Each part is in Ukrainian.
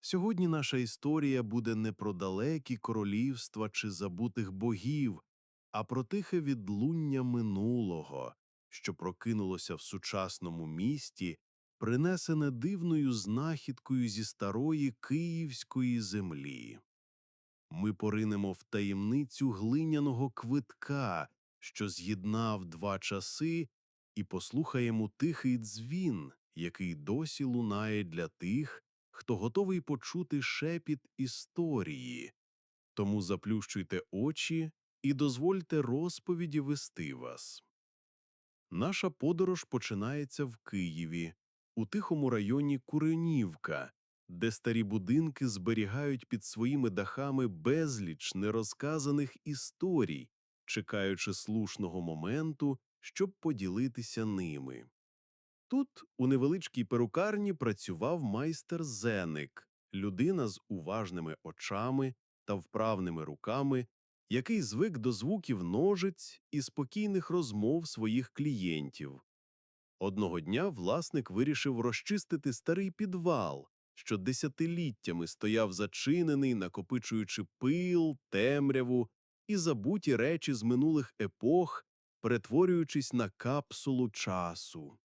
Сьогодні наша історія буде не про далекі королівства чи забутих богів, а про тихе відлуння минулого, що прокинулося в сучасному місті, принесене дивною знахідкою зі старої київської землі. Ми поринемо в таємницю глиняного квитка, що з'єднав два часи, і послухаємо тихий дзвін, який досі лунає для тих, хто готовий почути шепіт історії. Тому заплющуйте очі і дозвольте розповіді вести вас. Наша подорож починається в Києві, у тихому районі Куренівка, де старі будинки зберігають під своїми дахами безліч нерозказаних історій, чекаючи слушного моменту, щоб поділитися ними. Тут, у невеличкій перукарні, працював майстер Зеник, людина з уважними очами та вправними руками, який звик до звуків ножиць і спокійних розмов своїх клієнтів. Одного дня власник вирішив розчистити старий підвал, що десятиліттями стояв зачинений, накопичуючи пил, темряву і забуті речі з минулих епох, перетворюючись на капсулу часу.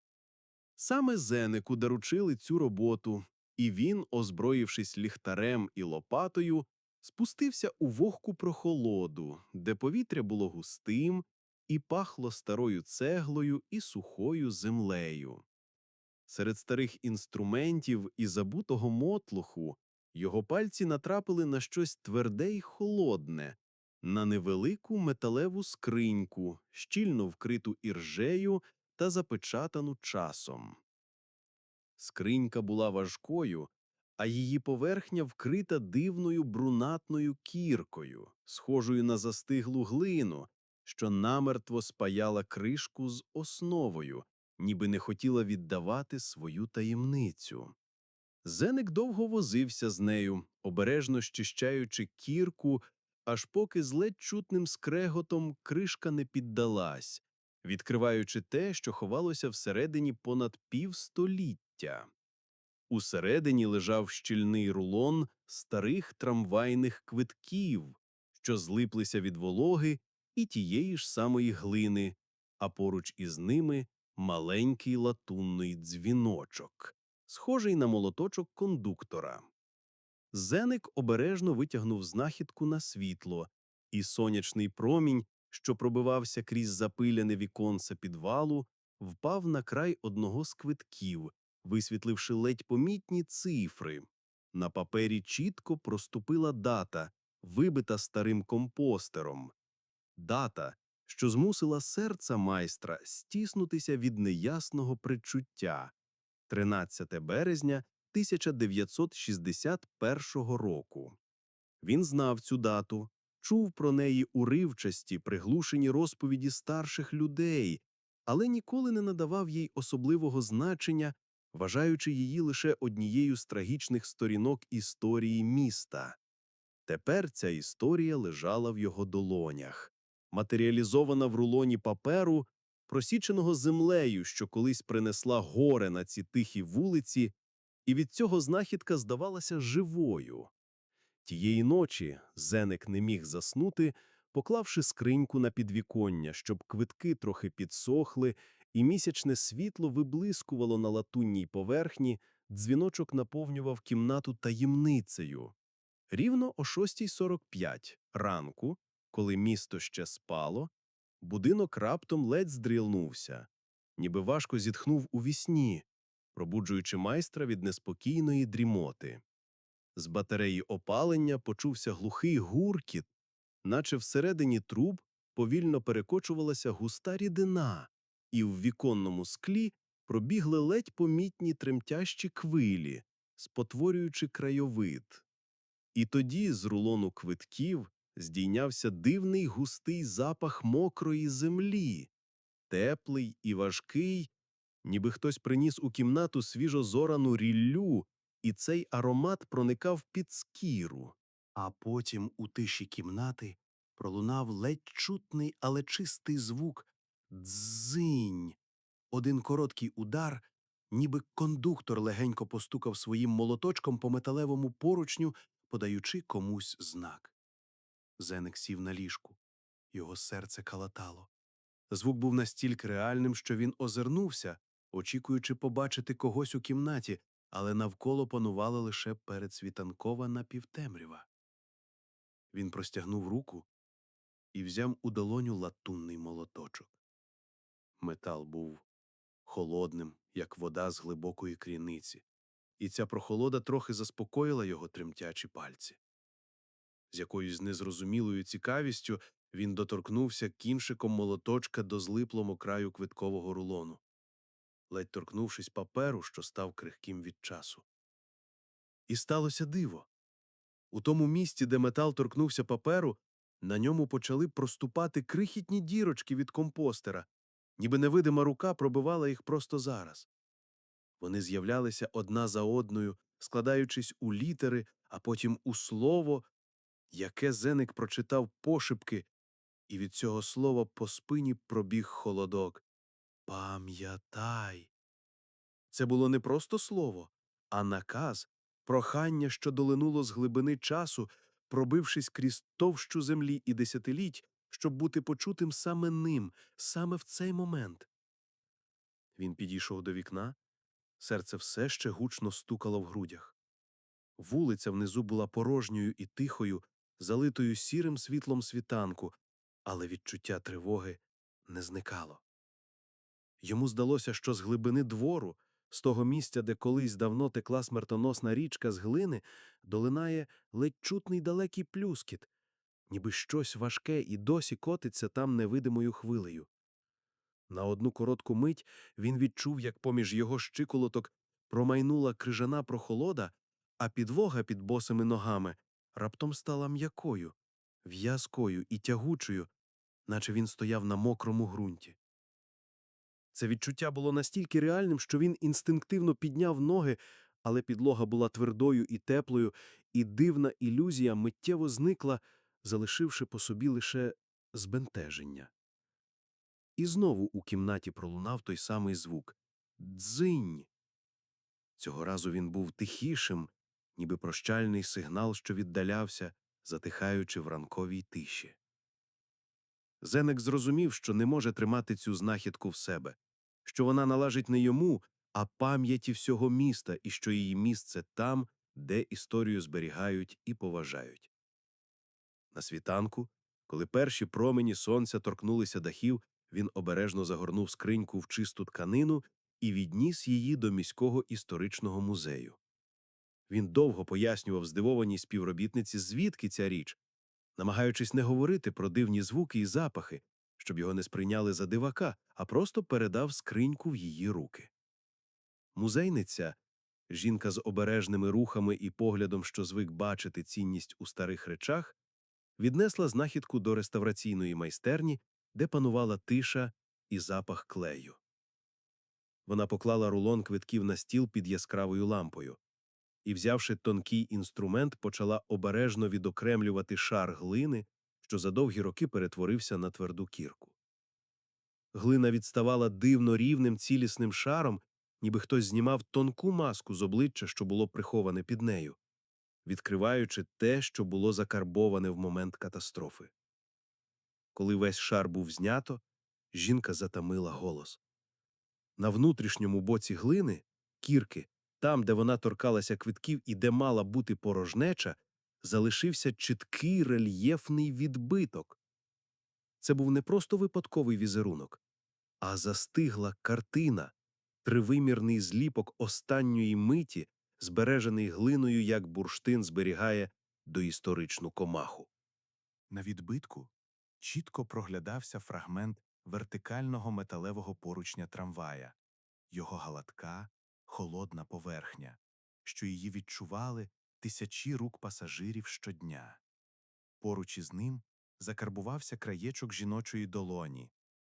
Саме Зенику доручили цю роботу, і він, озброївшись ліхтарем і лопатою, спустився у вогку прохолоду, де повітря було густим і пахло старою цеглою і сухою землею. Серед старих інструментів і забутого мотлуху його пальці натрапили на щось тверде й холодне, на невелику металеву скриньку, щільно вкриту іржею та запечатану часом. Скринька була важкою, а її поверхня вкрита дивною брунатною кіркою, схожою на застиглу глину, що намертво спаяла кришку з основою, ніби не хотіла віддавати свою таємницю. Зеник довго возився з нею, обережно щищаючи кірку, аж поки з ледь чутним скреготом кришка не піддалась, відкриваючи те, що ховалося всередині понад півстоліття. Усередині лежав щільний рулон старих трамвайних квитків, що злиплися від вологи і тієї ж самої глини, а поруч із ними маленький латунний дзвіночок, схожий на молоточок кондуктора. Зеник обережно витягнув знахідку на світло, і сонячний промінь, що пробивався крізь запиляне віконце підвалу, впав на край одного з квитків, висвітливши ледь помітні цифри. На папері чітко проступила дата, вибита старим компостером. Дата, що змусила серце майстра стіснутися від неясного причуття. 13 березня 1961 року. Він знав цю дату, чув про неї уривчасті, приглушені розповіді старших людей, але ніколи не надавав їй особливого значення, вважаючи її лише однією з трагічних сторінок історії міста. Тепер ця історія лежала в його долонях, матеріалізована в рулоні паперу, просіченого землею, що колись принесла горе на ці тихі вулиці, і від цього знахідка здавалася живою. Тієї ночі Зеник не міг заснути, поклавши скриньку на підвіконня, щоб квитки трохи підсохли, і місячне світло виблискувало на латунній поверхні, дзвіночок наповнював кімнату таємницею. Рівно о 6.45 ранку, коли місто ще спало, будинок раптом ледь здрілнувся, ніби важко зітхнув у вісні, пробуджуючи майстра від неспокійної дрімоти. З батареї опалення почувся глухий гуркіт, наче всередині труб повільно перекочувалася густа рідина, і в віконному склі пробігли ледь помітні тремтящі хвилі, спотворюючи краєвид. І тоді з рулону квитків здійнявся дивний густий запах мокрої землі, теплий і важкий, ніби хтось приніс у кімнату свіжозорану ріллю, і цей аромат проникав під скіру. А потім у тиші кімнати пролунав ледь чутний, але чистий звук дзинь. Один короткий удар, ніби кондуктор легенько постукав своїм молоточком по металевому поручню, подаючи комусь знак. Зеник сів на ліжку. Його серце калатало. Звук був настільки реальним, що він озирнувся, очікуючи побачити когось у кімнаті, але навколо панувала лише передсвітанкова напівтемрява. Він простягнув руку і взяв у долоню латунний молоточок. Метал був холодним, як вода з глибокої кріниці, і ця прохолода трохи заспокоїла його тремтячі пальці. З якоюсь незрозумілою цікавістю він доторкнувся кінчиком молоточка до злиплому краю квиткового рулону, ледь торкнувшись паперу, що став крихким від часу. І сталося диво. У тому місці, де метал торкнувся паперу, на ньому почали проступати крихітні дірочки від компостера, ніби невидима рука пробивала їх просто зараз. Вони з'являлися одна за одною, складаючись у літери, а потім у слово, яке Зеник прочитав пошепки, і від цього слова по спині пробіг холодок. Пам'ятай. Це було не просто слово, а наказ, прохання, що долинуло з глибини часу, пробившись крізь товщу землі і десятиліть, щоб бути почутим саме ним, саме в цей момент. Він підійшов до вікна, серце все ще гучно стукало в грудях. Вулиця внизу була порожньою і тихою, залитою сірим світлом світанку, але відчуття тривоги не зникало. Йому здалося, що з глибини двору, з того місця, де колись давно текла смертоносна річка з глини, долинає ледь чутний далекий плюскіт, ніби щось важке і досі котиться там невидимою хвилею. На одну коротку мить він відчув, як поміж його щиколоток промайнула крижана прохолода, а підлога під босими ногами раптом стала м'якою, в'язкою і тягучою, наче він стояв на мокрому ґрунті. Це відчуття було настільки реальним, що він інстинктивно підняв ноги, але підлога була твердою і теплою, і дивна ілюзія миттєво зникла, залишивши по собі лише збентеження. І знову у кімнаті пролунав той самий звук дзинь. Цього разу він був тихішим, ніби прощальний сигнал, що віддалявся, затихаючи в ранковій тиші. Зенек зрозумів, що не може тримати цю знахідку в себе, що вона належить не йому, а пам'яті всього міста, і що її місце там, де історію зберігають і поважають. На світанку, коли перші промені сонця торкнулися дахів, він обережно загорнув скриньку в чисту тканину і відніс її до міського історичного музею. Він довго пояснював здивованій співробітниці, звідки ця річ, намагаючись не говорити про дивні звуки і запахи, щоб його не сприйняли за дивака, а просто передав скриньку в її руки. Музейниця, жінка з обережними рухами і поглядом, що звик бачити цінність у старих речах, віднесла знахідку до реставраційної майстерні, де панувала тиша і запах клею. Вона поклала рулон квитків на стіл під яскравою лампою і, взявши тонкий інструмент, почала обережно відокремлювати шар глини, що за довгі роки перетворився на тверду кірку. Глина відставала дивно рівним цілісним шаром, ніби хтось знімав тонку маску з обличчя, що було приховане під нею, відкриваючи те, що було закарбоване в момент катастрофи. Коли весь шар був знято, жінка затамила голос. На внутрішньому боці глини, кірки, там, де вона торкалася квитків і де мала бути порожнеча, залишився чіткий рельєфний відбиток. Це був не просто випадковий візерунок, а застигла картина, тривимірний зліпок останньої миті, збережений глиною, як бурштин зберігає доісторичну комаху. На відбитку чітко проглядався фрагмент вертикального металевого поручня трамвая, його галатка, холодна поверхня, що її відчували тисячі рук пасажирів щодня. Поруч із ним закарбувався краєчок жіночої долоні,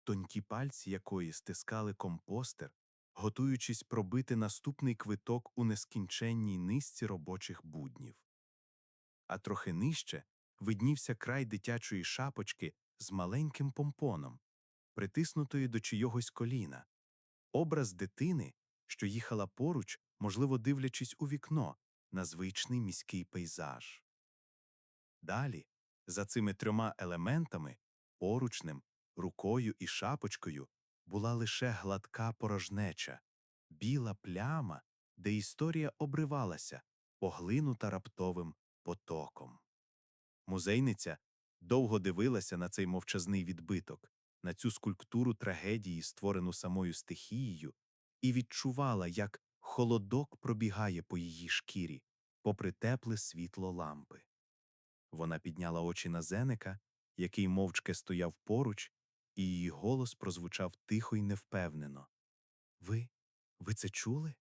тонкі пальці якої стискали компостер, готуючись пробити наступний квиток у нескінченній низці робочих буднів. А трохи нижче виднівся край дитячої шапочки з маленьким помпоном, притиснутої до чийогось коліна, образ дитини, що їхала поруч, можливо, дивлячись у вікно на звичний міський пейзаж. Далі, за цими трьома елементами поручнем, рукою і шапочкою була лише гладка порожнеча, біла пляма, де історія обривалася, поглинута раптовим потоком. Музейниця довго дивилася на цей мовчазний відбиток, на цю скульптуру трагедії, створену самою стихією, і відчувала, як холодок пробігає по її шкірі, попри тепле світло лампи. Вона підняла очі на Зенека, який мовчки стояв поруч, і її голос прозвучав тихо й невпевнено. Ви, ви це чули?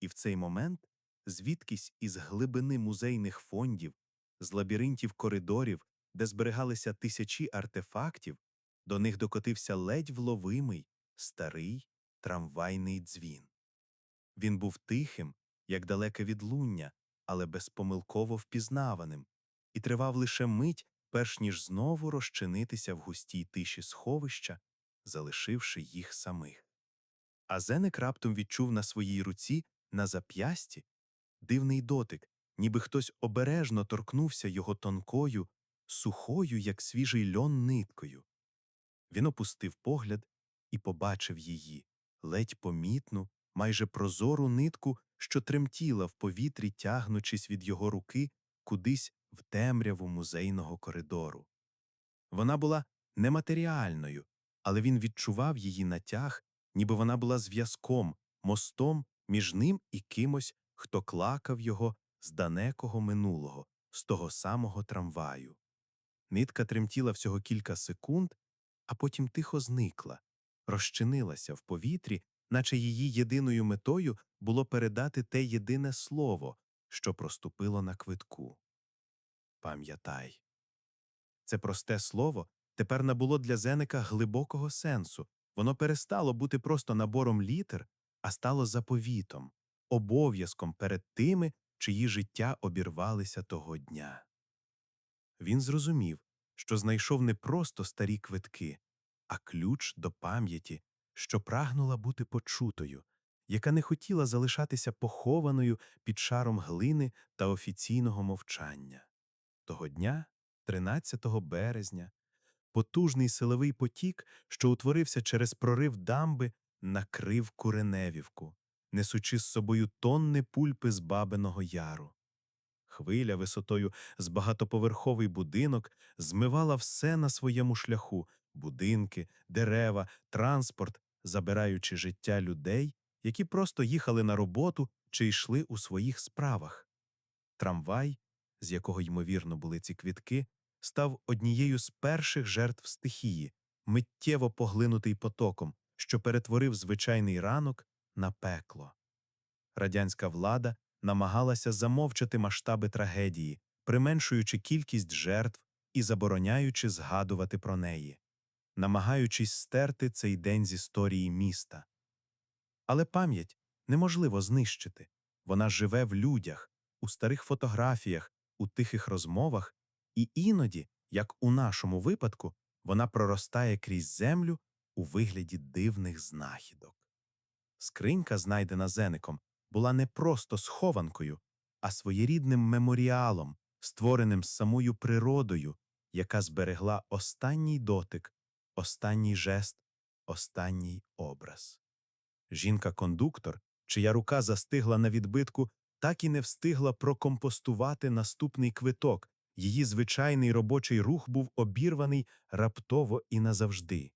І в цей момент, звідкись із глибини музейних фондів, з лабіринтів коридорів, де зберігалися тисячі артефактів, до них докотився ледь вловимий, старий трамвайний дзвін. Він був тихим, як далеке відлуння, але безпомилково впізнаваним, і тривав лише мить, перш ніж знову розчинитися в густій тиші сховища, залишивши їх самих. А Зенек раптом відчув на своїй руці, на зап'ясті, дивний дотик, ніби хтось обережно торкнувся його тонкою, сухою, як свіжий льон ниткою. Він опустив погляд і побачив її, ледь помітну, майже прозору нитку, що тремтіла в повітрі, тягнучись від його руки кудись в темряву музейного коридору. Вона була нематеріальною, але він відчував її натяг, ніби вона була зв'язком, мостом між ним і кимось, хто клакав його з данекого минулого, з того самого трамваю. Нитка тремтіла всього кілька секунд, а потім тихо зникла, розчинилася в повітрі, наче її єдиною метою було передати те єдине слово, що проступило на квитку. Пам'ятай. Це просте слово тепер набуло для Зенека глибокого сенсу. Воно перестало бути просто набором літер, а стало заповітом, обов'язком перед тими, чиї життя обірвалися того дня. Він зрозумів, що знайшов не просто старі квитки, а ключ до пам'яті, що прагнула бути почутою, яка не хотіла залишатися похованою під шаром глини та офіційного мовчання. Того дня, 13 березня, потужний силовий потік, що утворився через прорив дамби, накрив Куреневівку, несучи з собою тонни пульпи з Бабиного Яру. Хвиля висотою з багатоповерховий будинок змивала все на своєму шляху будинки, дерева, транспорт, забираючи життя людей, які просто їхали на роботу чи йшли у своїх справах. Трамвай, з якого ймовірно були ці квітки, став однією з перших жертв стихії, миттєво поглинутий потоком, що перетворив звичайний ранок на пекло. Радянська влада намагалася замовчати масштаби трагедії, применшуючи кількість жертв і забороняючи згадувати про неї, намагаючись стерти цей день з історії міста. Але пам'ять неможливо знищити. Вона живе в людях, у старих фотографіях, у тихих розмовах, і іноді, як у нашому випадку, вона проростає крізь землю у вигляді дивних знахідок. Скринька, знайдена Зеником, була не просто схованкою, а своєрідним меморіалом, створеним самою природою, яка зберегла останній дотик, останній жест, останній образ. Жінка-кондуктор, чия рука застигла на відбитку, так і не встигла прокомпостувати наступний квиток. Її звичайний робочий рух був обірваний раптово і назавжди.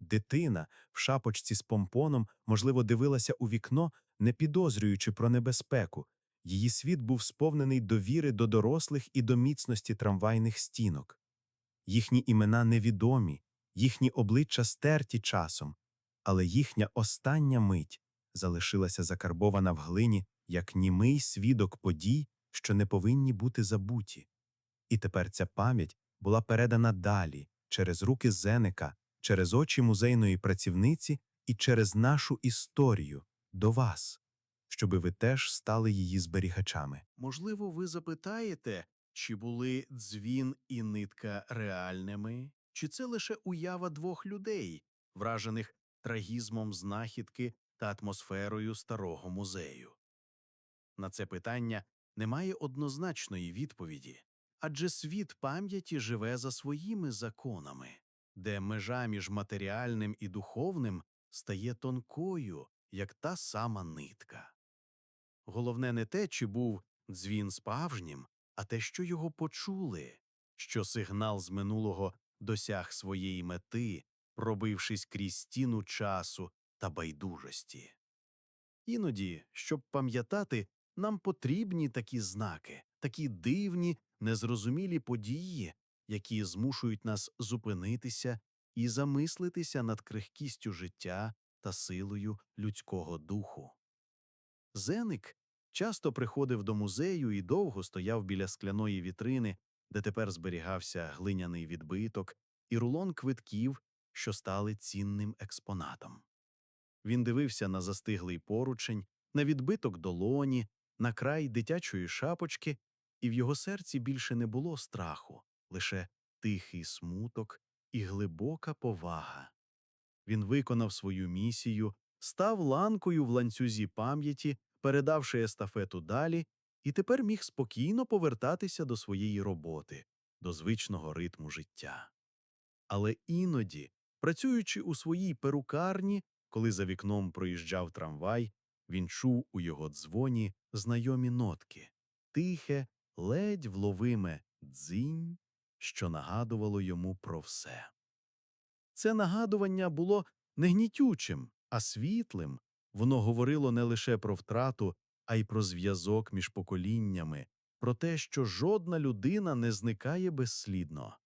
Дитина в шапочці з помпоном, можливо, дивилася у вікно, не підозрюючи про небезпеку. Її світ був сповнений довіри до дорослих і до міцності трамвайних стінок. Їхні імена невідомі, їхні обличчя стерті часом, але їхня остання мить залишилася закарбована в глині як німий свідок подій, що не повинні бути забуті. І тепер ця пам'ять була передана далі, через руки Зенека, через очі музейної працівниці і через нашу історію до вас, щоби ви теж стали її зберігачами. Можливо, ви запитаєте, чи були дзвін і нитка реальними, чи це лише уява двох людей, вражених трагізмом знахідки та атмосферою старого музею? На це питання немає однозначної відповіді, адже світ пам'яті живе за своїми законами, де межа між матеріальним і духовним стає тонкою, як та сама нитка. Головне не те, чи був дзвін справжнім, а те, що його почули, що сигнал з минулого досяг своєї мети, пробившись крізь стіну часу та байдужості. Іноді, щоб пам'ятати, нам потрібні такі знаки, такі дивні, незрозумілі події, які змушують нас зупинитися і замислитися над крихкістю життя та силою людського духу. Зеник часто приходив до музею і довго стояв біля скляної вітрини, де тепер зберігався глиняний відбиток і рулон квитків, що стали цінним експонатом. Він дивився на застиглий поручень, на відбиток долоні, на край дитячої шапочки, і в його серці більше не було страху, лише тихий смуток і глибока повага. Він виконав свою місію, став ланкою в ланцюзі пам'яті, передавши естафету далі, і тепер міг спокійно повертатися до своєї роботи, до звичного ритму життя. Але іноді, працюючи у своїй перукарні, коли за вікном проїжджав трамвай, він чув у його дзвоні знайомі нотки, тихе, ледь вловиме дзинь, що нагадувало йому про все. Це нагадування було не гнітючим, а світлим. Воно говорило не лише про втрату, а й про зв'язок між поколіннями, про те, що жодна людина не зникає безслідно.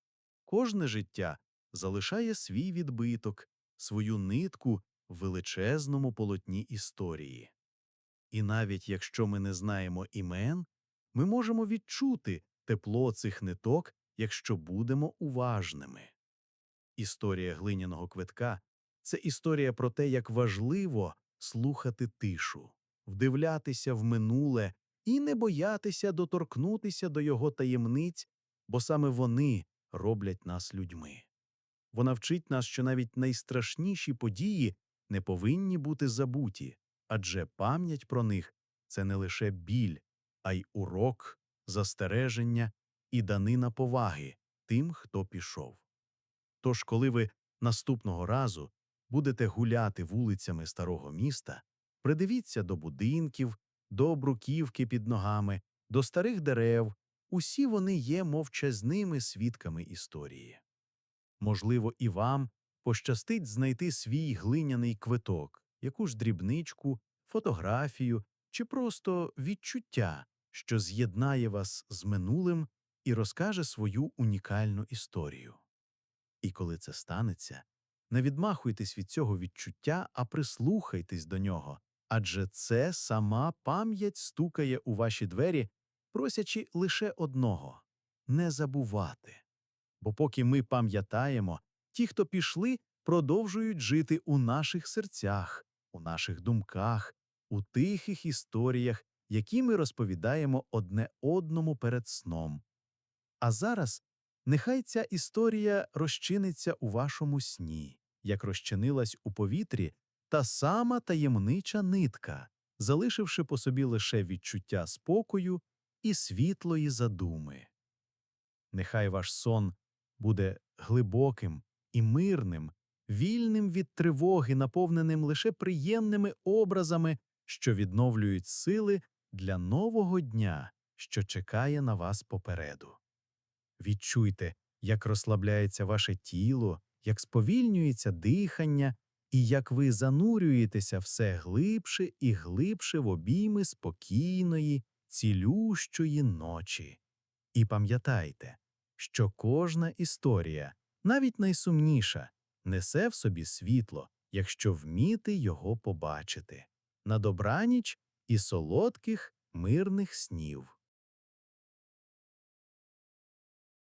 Кожне життя залишає свій відбиток, свою нитку в величезному полотні історії. І навіть якщо ми не знаємо імен, ми можемо відчути тепло цих ниток, якщо будемо уважними. Історія глиняного квитка це історія про те, як важливо слухати тишу, вдивлятися в минуле і не боятися доторкнутися до його таємниць, бо саме вони роблять нас людьми. Вона вчить нас, що навіть найстрашніші події не повинні бути забуті, адже пам'ять про них це не лише біль, а й урок, застереження і данина поваги тим, хто пішов. Тож, коли ви наступного разу будете гуляти вулицями старого міста, придивіться до будинків, до бруківки під ногами, до старих дерев, усі вони є мовчазними свідками історії. Можливо, і вам пощастить знайти свій глиняний квиток, яку ж дрібничку, фотографію чи просто відчуття, що з'єднає вас з минулим і розкаже свою унікальну історію. І коли це станеться, не відмахуйтесь від цього відчуття, а прислухайтесь до нього, адже це сама пам'ять стукає у ваші двері, просячи лише одного не забувати. Бо поки ми пам'ятаємо, ті, хто пішли, продовжують жити у наших серцях, у наших думках, у тихих історіях, які ми розповідаємо одне одному перед сном. А зараз нехай ця історія розчиниться у вашому сні, як розчинилась у повітрі та сама таємнича нитка, залишивши по собі лише відчуття спокою і світлої задуми. Нехай ваш сон буде глибоким і мирним, вільним від тривоги, наповненим лише приємними образами, що відновлюють сили для нового дня, що чекає на вас попереду. Відчуйте, як розслабляється ваше тіло, як сповільнюється дихання, і як ви занурюєтеся все глибше і глибше в обійми спокійної, цілющої ночі. І пам'ятайте, що кожна історія, навіть найсумніша, несе в собі світло, якщо вміти його побачити. На добраніч і солодких мирних снів.